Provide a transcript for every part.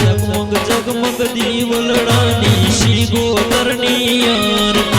જગમગ જગમગ દીવલડાની શ્રી ગોતરની આરતી.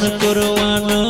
દાન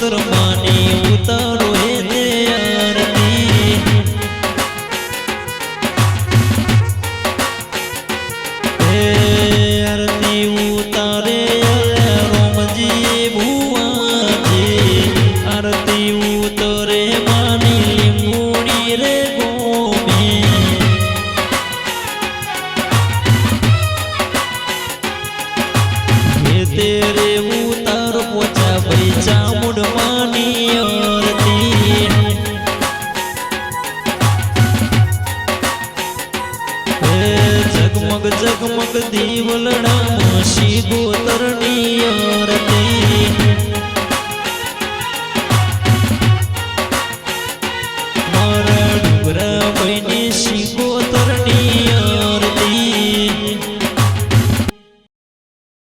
তোর মান